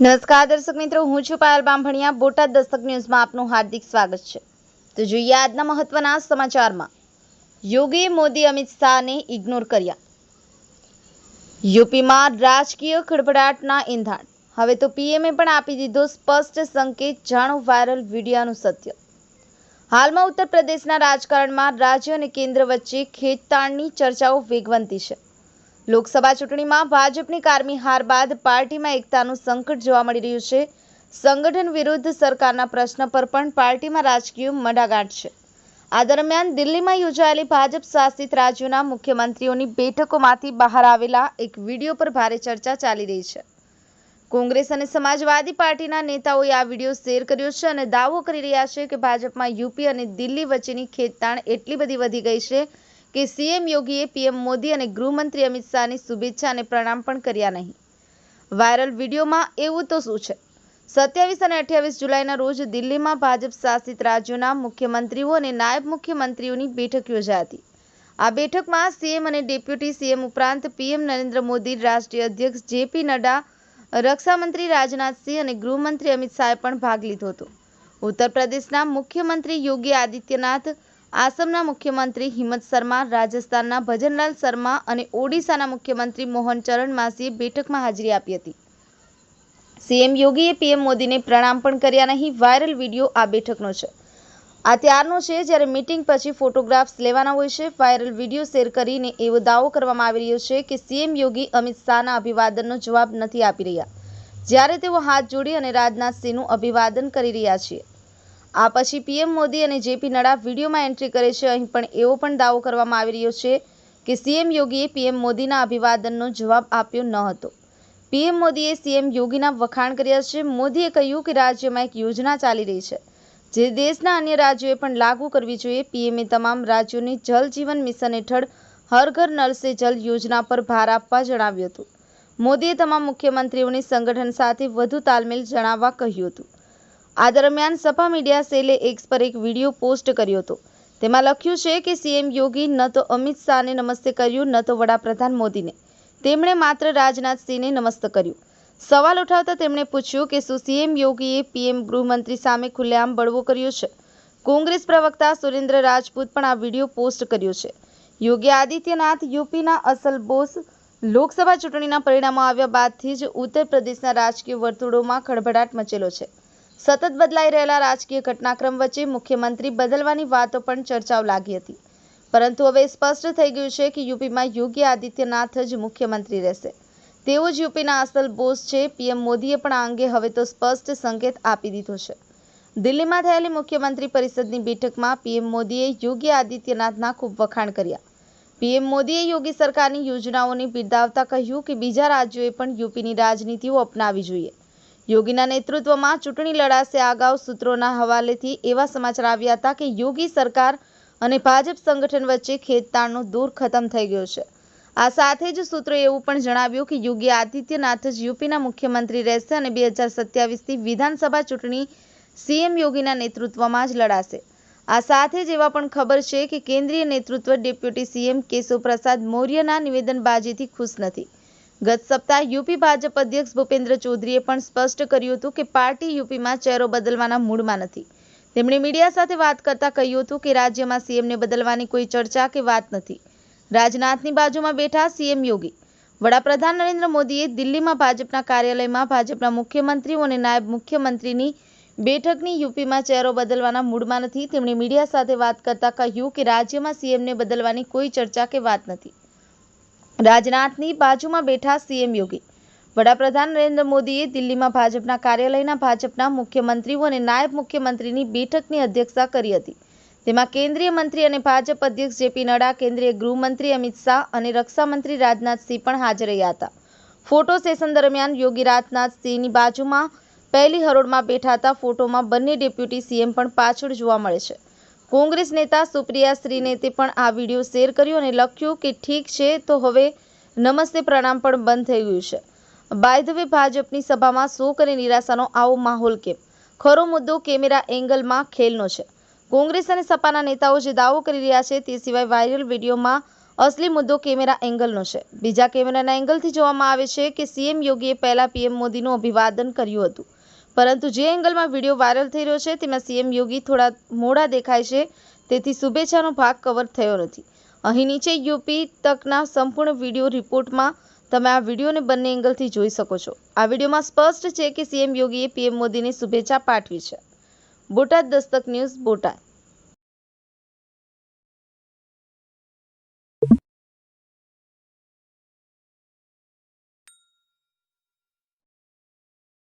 નમસ્કાર દર્શક મિત્રો, હું છું પાયલ બામભણિયા. બોટાદ દસ્તક ન્યૂઝમાં આપનું હાર્દિક સ્વાગત છે. તો જોઈએ આજના મહત્વના સમાચારમાં. યોગીએ મોદી અમિત શાહને ઇગ્નોર કર્યા. યુપીમાં રાજકીય ખડભડાટના ઇંધાણ હવે તો પીએમએ પણ આપી દીધો સ્પષ્ટ સંકેત, જાણો વાયરલ વિડિયાનું સત્ય. હાલમાં ઉત્તર પ્રદેશના રાજકારણમાં રાજ્ય અને કેન્દ્ર વચ્ચે ખેંચતાણની ચર્ચાઓ વેગવંતી છે. લોકસભા ચૂંટણીમાં ભાજપની કારમી હાર બાદ પાર્ટીમાં એકતાનું સંકટ જોવા મળી રહ્યું છે. સંગઠન વિરુદ્ધ સરકારના પ્રશ્ન પર પણ પાર્ટીમાં રાજકીય મડાગાંઠ છે. આ દરમિયાન દિલ્હીમાં યોજાયેલી ભાજપ શાસિત રાજ્યોના મુખ્યમંત્રીઓની બેઠકોમાંથી બહાર આવેલા એક વીડિયો પર ભારે ચર્ચા ચાલી રહી છે. કોંગ્રેસ અને સમાજવાદી પાર્ટીના નેતાઓએ આ વીડિયો શેર કર્યો છે અને દાવો કરી રહ્યા છે કે ભાજપમાં યુપી અને દિલ્હી વચ્ચેની ખેંચતાણ એટલી બધી વધી ગઈ છે કે સીએમ યોગીએ પીએમ મોદી અને ગૃહમંત્રી અમિત શાહની શુભેચ્છા અને પ્રણામ પણ કર્યા નહીં. વાયરલ વિડીયોમાં એવું તો શું છે? સત્યાવીસ અને અઠ્યાવીસ જુલાઈના રોજ દિલ્હીમાં ભાજપ શાસિત રાજ્યોના મુખ્યમંત્રીઓ અને નાયબ મુખ્યમંત્રીઓની બેઠક યોજાઈ હતી. આ બેઠકમાં સીએમ અને ડેપ્યુટી સીએમ ઉપરાંત પીએમ નરેન્દ્ર મોદી, રાષ્ટ્રીય અધ્યક્ષ જેપી નડ્ડા, રક્ષામંત્રી રાજનાથસિંહ અને ગૃહમંત્રી અમિત શાહે પણ ભાગ લીધો હતો. ઉત્તર પ્રદેશના મુખ્યમંત્રી યોગી આદિત્યનાથ આસામના મુખ્યમંત્રી હિમંત શર્મા, રાજસ્થાનના ભજનલાલ શર્મા અને ઓડિશાના મુખ્યમંત્રી મોહન ચરણ માસીએ બેઠકમાં હાજરી આપી હતી. સીએમ યોગીએ પીએમ મોદીને પ્રણામ પણ કર્યા નહીં, વાયરલ વીડિયો આ બેઠકનો છે. આ ત્યારનો છે જ્યારે મીટિંગ પછી ફોટોગ્રાફ્સ લેવાના હોય છે. વાયરલ વીડિયો શેર કરીને એવો દાવો કરવામાં આવી રહ્યો છે કે સીએમ યોગી અમિત શાહના અભિવાદનનો જવાબ નથી આપી રહ્યા. જ્યારે તેઓ હાથ જોડી અને રાજનાથસિંહનું અભિવાદન કરી રહ્યા છે આ પછી પીએમ મોદી અને જેપી નડ્ડા વિડીયોમાં એન્ટ્રી કરે છે. અહીં પણ એવો પણ દાવો કરવામાં આવી રહ્યો છે કે સીએમ યોગીએ પીએમ મોદીના અભિવાદનનો જવાબ આપ્યો ન હતો. પીએમ મોદીએ સીએમ યોગીના વખાણ કર્યા છે. મોદીએ કહ્યું કે રાજ્યમાં એક યોજના ચાલી રહી છે. જે દેશના અન્ય રાજ્યોએ પણ લાગુ કરવી જોઈએ. પીએમએ તમામ રાજ્યોને જલ જીવન મિશન હેઠળ હર ઘર સે જલ યોજના પર ભાર આપવા જણાવ્યું હતું. મોદીએ તમામ મુખ્યમંત્રીઓને સંગઠન સાથે વધુ તાલમેલ જણાવવા કહ્યું હતું. આ દરમિયાન સપા મીડિયા સેલે એક્સ પર એક વીડિયો પોસ્ટ કર્યો હતો. તેમાં લખ્યું છે કે સીએમ યોગી ન તો અમિત શાહને નમસ્તે કર્યું ન તો વડાપ્રધાન મોદીને. તેમણે માત્ર રાજનાથસિંહને નમસ્ત કર્યું. સવાલ ઉઠાવતા તેમણે પૂછ્યું કે શું સીએમ યોગીએ પીએમ ગૃહમંત્રી સામે ખુલ્લેઆમ બળવો કર્યો છે? કોંગ્રેસ પ્રવક્તા સુરેન્દ્ર રાજપૂત પણ આ વીડિયો પોસ્ટ કર્યો છે. યોગી આદિત્યનાથ યુપીના અસલ બોસ. લોકસભા ચૂંટણીના પરિણામો આવ્યા બાદથી જ ઉત્તર પ્રદેશના રાજકીય વર્તુળોમાં ખળભળાટ મચેલો છે. સતત બદલાઈ રહેલા રાજકીય ઘટનાક્રમ વચ્ચે મુખ્યમંત્રી બદલવાની વાતો પણ ચર્ચાઓ લાગી હતી. પરંતુ હવે સ્પષ્ટ થઈ ગયું છે કે યુપીમાં યોગી આદિત્યનાથ જ મુખ્યમંત્રી રહેશે. તેઓ જ યુપીના અસલ બોસ છે. પીએમ મોદીએ પણ આ અંગે હવે તો સ્પષ્ટ સંકેત આપી દીધો છે. દિલ્હીમાં થયેલી મુખ્યમંત્રી પરિષદની બેઠકમાં પીએમ મોદીએ યોગી આદિત્યનાથના ખૂબ વખાણ કર્યા. પીએમ મોદીએ યોગી સરકારની યોજનાઓને બિરદાવતા કહ્યું કે બીજા રાજ્યોએ પણ યુપીની રાજનીતિઓ અપનાવી જોઈએ. યોગીના નેતૃત્વમાં ચૂંટણી લડાશે અગાઉ સૂત્રોના હવાલેથી એવા સમાચાર આવ્યા હતા કે યોગી સરકાર અને ભાજપ સંગઠન વચ્ચે ખેતતાણનો દૂર ખતમ થઈ ગયો છે. આ સાથે જ સૂત્રોએ એવું પણ જણાવ્યું કે યોગી આદિત્યનાથ જ યુપીના મુખ્યમંત્રી રહેશે અને બે હજાર સત્યાવીસથી વિધાનસભા ચૂંટણી સીએમ યોગીના નેતૃત્વમાં જ લડાશે. આ સાથે જ એવા પણ ખબર છે કે કેન્દ્રીય નેતૃત્વ ડેપ્યુટી સીએમ કેશવ પ્રસાદ મૌર્યના નિવેદનબાજીથી ખુશ નથી. ગત સપ્તાહ યુપી ભાજપ અધ્યક્ષ ભૂપેન્દ્ર ચૌધરીએ પણ સ્પષ્ટ કર્યું હતું કે પાર્ટી યુપીમાં ચહેરો બદલવાના મૂડમાં નથી. તેમણે મીડિયા સાથે વાત કરતા કહ્યું હતું કે રાજ્યમાં સીએમને બદલવાની કોઈ ચર્ચા કે વાત નથી. રાજનાથની બાજુમાં બેઠા સીએમ યોગી. વડાપ્રધાન નરેન્દ્ર મોદીએ દિલ્હીમાં ભાજપના કાર્યાલયમાં ભાજપના મુખ્યમંત્રીઓ અને નાયબ મુખ્યમંત્રીની બેઠકની યુપીમાં ચહેરો બદલવાના મૂડમાં નથી. તેમણે મીડિયા સાથે વાત કરતા કહ્યું કે રાજ્યમાં સીએમને બદલવાની કોઈ ચર્ચા કે વાત નથી. રાજનાથની બાજુમાં બેઠા સીએમ યોગી. વડાપ્રધાન નરેન્દ્ર મોદીએ દિલ્હીમાં ભાજપના કાર્યાલયના ભાજપના મુખ્યમંત્રીઓ અને નાયબ મુખ્યમંત્રીની બેઠકની અધ્યક્ષતા કરી હતી. તેમાં કેન્દ્રીય મંત્રી અને ભાજપ અધ્યક્ષ જેપી નડ્ડા, કેન્દ્રીય ગૃહમંત્રી અમિત શાહ અને રક્ષામંત્રી રાજનાથસિંહ પણ હાજર રહ્યા હતા. ફોટો સેશન દરમિયાન યોગી રાજનાથસિંહની બાજુમાં પહેલી હરોળમાં બેઠા હતા. ફોટોમાં બંને ડેપ્યુટી સીએમ પણ પાછળ જોવા મળે છે. કોંગ્રેસ નેતા સુપ્રિયા શ્રીનેતે પણ આ વીડિયો શેર કર્યો અને લખ્યું કે ઠીક છે, તો હવે નમસ્તે પ્રણામ પણ બંધ થઈ ગયું છે. બાય ધ વે ભાજપની સભામાં શોક અને નિરાશાનો આવો માહોલ કેમ? ખરો મુદ્દો કેમેરા એંગલમાં ખેલનો છે. કોંગ્રેસ અને સપાના નેતાઓ જે દાવો કરી રહ્યા છે તે સિવાય વાયરલ વિડીયોમાં અસલી મુદ્દો કેમેરા એંગલનો છે. બીજા કેમેરાના એંગલથી જોવામાં આવે છે કે સીએમ યોગીએ પહેલા પીએમ મોદીનું અભિવાદન કર્યું હતું. પરંતુ જે એંગલમાં વીડિયો વાયરલ થઈ રહ્યો છે, તેમાં સીએમ યોગી થોડા મોડા દેખાય છે, તેથી શુભેચ્છાનો ભાગ કવર થયો નથી. અહીં નીચે યુપી તકના સંપૂર્ણ વીડિયો રિપોર્ટમાં તમે આ વિડીયોને બંને એંગલથી જોઈ શકો છો. આ વિડીયોમાં સ્પષ્ટ છે કે સીએમ યોગીએ પીએમ મોદીને શુભેચ્છા પાઠવી છે. બોટાદ દસ્તક ન્યૂઝ બોટાદ.